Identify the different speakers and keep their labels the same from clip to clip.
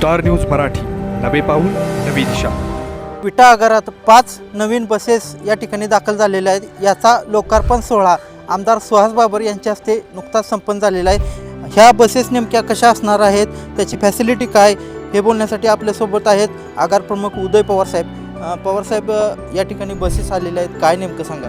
Speaker 1: Star news Marathi. नवे पाऊल नवी दिशा.
Speaker 2: विटा आगारात पाच नवीन बसेस या ठिकाणी दाखल झालेल्या आहेत. याचा लोकार्पण सोहळा आमदार सुहास बाबर यांच्या हस्ते नुकताच संपन्न झालेला आहे. ह्या बसेस नेमक्या कशा असणार आहेत? त्याची फॅसिलिटी काय? हे बोलण्यासाठी आपल्यासोबत आहेत आगार प्रमुख उदय पवार साहेब. पवार साहेब या ठिकाणी बसेस आलेल्या आहेत. काय नेमकं सांगा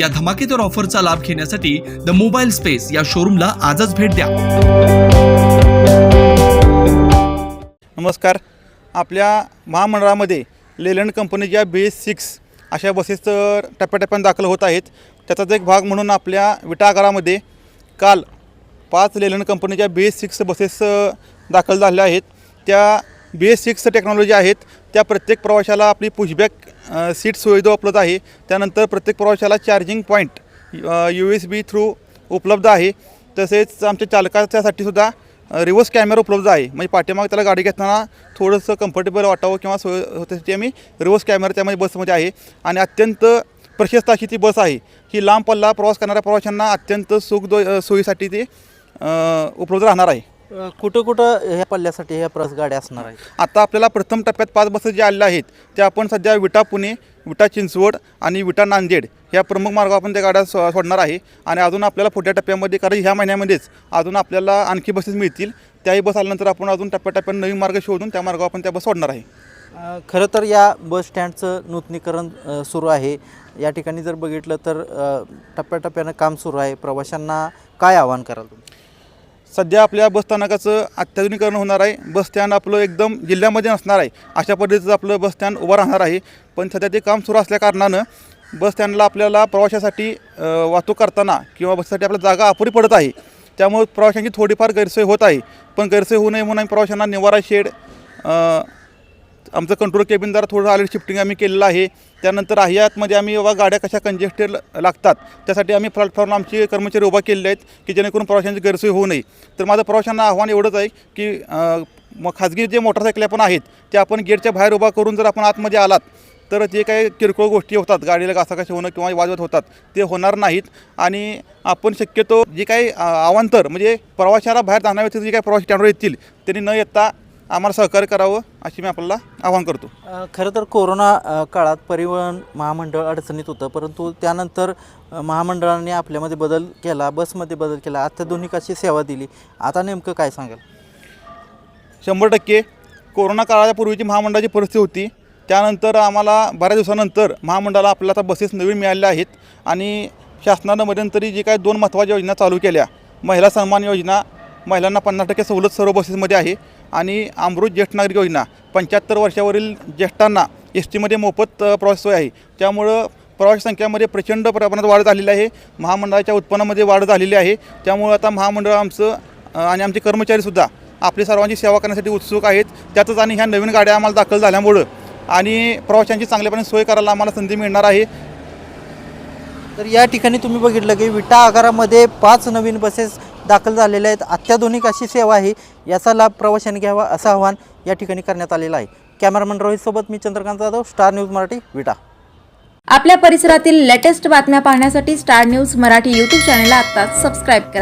Speaker 3: या धमाकेदार ऑफरचा लाभ घेण्यासाठी द मोबाईल स्पेस या शोरूमला आजच भेट द्या.
Speaker 4: नमस्कार. आपल्या महामंडळामध्ये लेलँड कंपनीच्या बी एस सिक्स अशा बसेस तर दाखल होत आहेत. त्याचाच एक भाग म्हणून आपल्या विटागारामध्ये काल पाच लेलँड कंपनीच्या बी एस सिक्स बसेस दाखल झाल्या आहेत. त्या बी एस सिक्स टेक्नॉलॉजी आहेत. त्या प्रत्येक प्रवाशाला आपली पुशबॅक सीट सुविधा उपलब्ध आहे. त्यानंतर प्रत्येक प्रवाशाला charging point U S B through उपलब्ध आहे. तसेच आमच्या चालकाच्यासाठी सुद्धा रिव्हर्स कॅमेरा उपलब्ध आहे. म्हणजे पाठीमागे त्याला गाडी घेताना थोडंसं कम्फर्टेबल वाटावं किंवा सोय त्यासाठी आम्ही रिव्हर्स कॅमेरा त्यामध्ये बसमध्ये आहे. आणि अत्यंत प्रशस्त अशी ती बस आहे. ही लांब पल्ला प्रवास करणाऱ्या प्रवाशांना अत्यंत सुख सोयीसाठी ती उपलब्ध राहणार आहे.
Speaker 2: कुठं कुठं ह्या पल्ल्यासाठी ह्या प्रस गाड्या असणार आहेत?
Speaker 4: आता आपल्याला प्रथम टप्प्यात पाच बसेस ज्या आलेल्या आहेत त्या आपण सध्या विटा पुणे विटा चिंचवड आणि विटा नांदेड ह्या प्रमुख मार्गावर आपण त्या गाड्या सो सोडणार आहे. आणि अजून आपल्याला पुढच्या टप्प्यामध्ये कारण ह्या महिन्यामध्येच अजून आपल्याला आणखी बसेस मिळतील. त्याही बस आल्यानंतर आपण अजून टप्प्याटप्प्याने नवीन मार्ग शोधून त्या मार्गावर आपण त्या बस सोडणार आहे.
Speaker 2: खरं तर या बस स्टँडचं नूतनीकरण सुरू आहे. या ठिकाणी जर बघितलं तर टप्प्याटप्प्यानं काम सुरू आहे. प्रवाशांना काय आवाहन कराल तुम्ही?
Speaker 4: सध्या आपल्या बसस्थानकाचं अत्याधुनिकरण होणार आहे. बस स्टँड आपलं एकदम जिल्ह्यामध्ये नसणार आहे. अशा पद्धतीचं आपलं बस स्टँड उभं राहणार आहे. पण सध्या ते काम सुरू असल्याकारणानं बसस्टँडला बस स्टँडला आपल्याला प्रवाशासाठी वाहतूक करताना किंवा बससाठी आपल्याला जागा अपुरी पडत आहे. त्यामुळे प्रवाशांची थोडीफार गैरसोय होत आहे. पण गैरसोय होऊ नये म्हणून आम्ही प्रवाशांना निवारा शेड आमचं कंट्रोल केबिन जरा थोडं ऑलरेडी शिफ्टिंग आम्ही केलेलं आहे. त्यानंतर आहियातमध्ये आम्ही बाबा गाड्या कशा कंजेस्टेड लागतात. त्यासाठी आम्ही प्लॅटफॉर्मला आमचे कर्मचारी उभा केलेले आहेत की जेणेकरून प्रवाशांची गैरसोय होऊ नये. तर माझं प्रवाशांना आव्हान एवढंच आहे की मग खाजगी जे मोटरसायकल पण आहेत ते आपण गेटच्या बाहेर उभा करून जर आपण आतमध्ये आलात तर जे काही किरकोळ गोष्टी होतात गाडीला घासाघाशी होणं किंवा वाजवत होतात ते होणार नाहीत. आणि आपण शक्यतो जे काही आवांतर अवांतर म्हणजे प्रवाशाला बाहेर जाण्याव्यतिरिक्त जे काही प्रवासी स्टँडवर येतील त्यांनी न येता आम्हाला सहकार्य करावं अशी मी आपल्याला आवाहन करतो.
Speaker 2: अ, खरं तर कोरोना अ, काळात परिवहन महामंडळ अडचणीत होतं परंतु त्यानंतर अ, महामंडळाने आपल्यामध्ये बदल केला बसमध्ये बदल केला अत्याधुनिक अशी सेवा दिली. आता नेमकं काय सांगाल?
Speaker 4: शंभर टक्के कोरोना काळाच्या पूर्वीची महामंडळाची परिस्थिती होती. त्यानंतर आम्हाला बऱ्याच दिवसानंतर महामंडळाला आपल्याला आता बसेस नवीन मिळालेल्या आहेत आणि शासनानं मध्यंतरी जी काही दोन महत्त्वाच्या योजना चालू केल्या महिला सन्मान योजना महिलांना पन्नास टक्के सवलत सर्व बसेसमध्ये आहे. आणि अमृत ज्येष्ठ नागरिक योजना पंच्याहत्तर वर्षावरील ज्येष्ठांना एस टीमध्ये मोफत प्रवास सोय आहे. त्यामुळं प्रवासी संख्यामध्ये प्रचंड प्रमाणात वाढ झालेली आहे. महामंडळाच्या उत्पन्नामध्ये वाढ झालेली आहे. त्यामुळं आता महामंडळ आमचं आणि आमचे कर्मचारीसुद्धा आपली सर्वांची सेवा करण्यासाठी उत्सुक आहेत. त्यातच आणि ह्या नवीन गाड्या आम्हाला दाखल झाल्यामुळं आणि प्रवाशांची चांगल्यापणे सोय करायला आम्हाला संधी मिळणार आहे.
Speaker 2: तर या ठिकाणी तुम्ही बघितलं की विटा आगारामध्ये पाच नवीन बसेस दाखल झालेले आहेत. अत्याधुनिक अशी सेवा आहे याचा लाभ प्रवाशांनी घ्यावा असं आवाहन या ठिकाणी करण्यात आलेलं आहे. कॅमेरामन रोहितसोबत मी चंद्रकांत जाधव स्टार न्यूज मराठी विटा.
Speaker 5: आपल्या परिसरातील लेटेस्ट बातम्या पाहण्यासाठी स्टार न्यूज मराठी यूट्यूब चॅनलला आत्ताच सबस्क्राईब करा.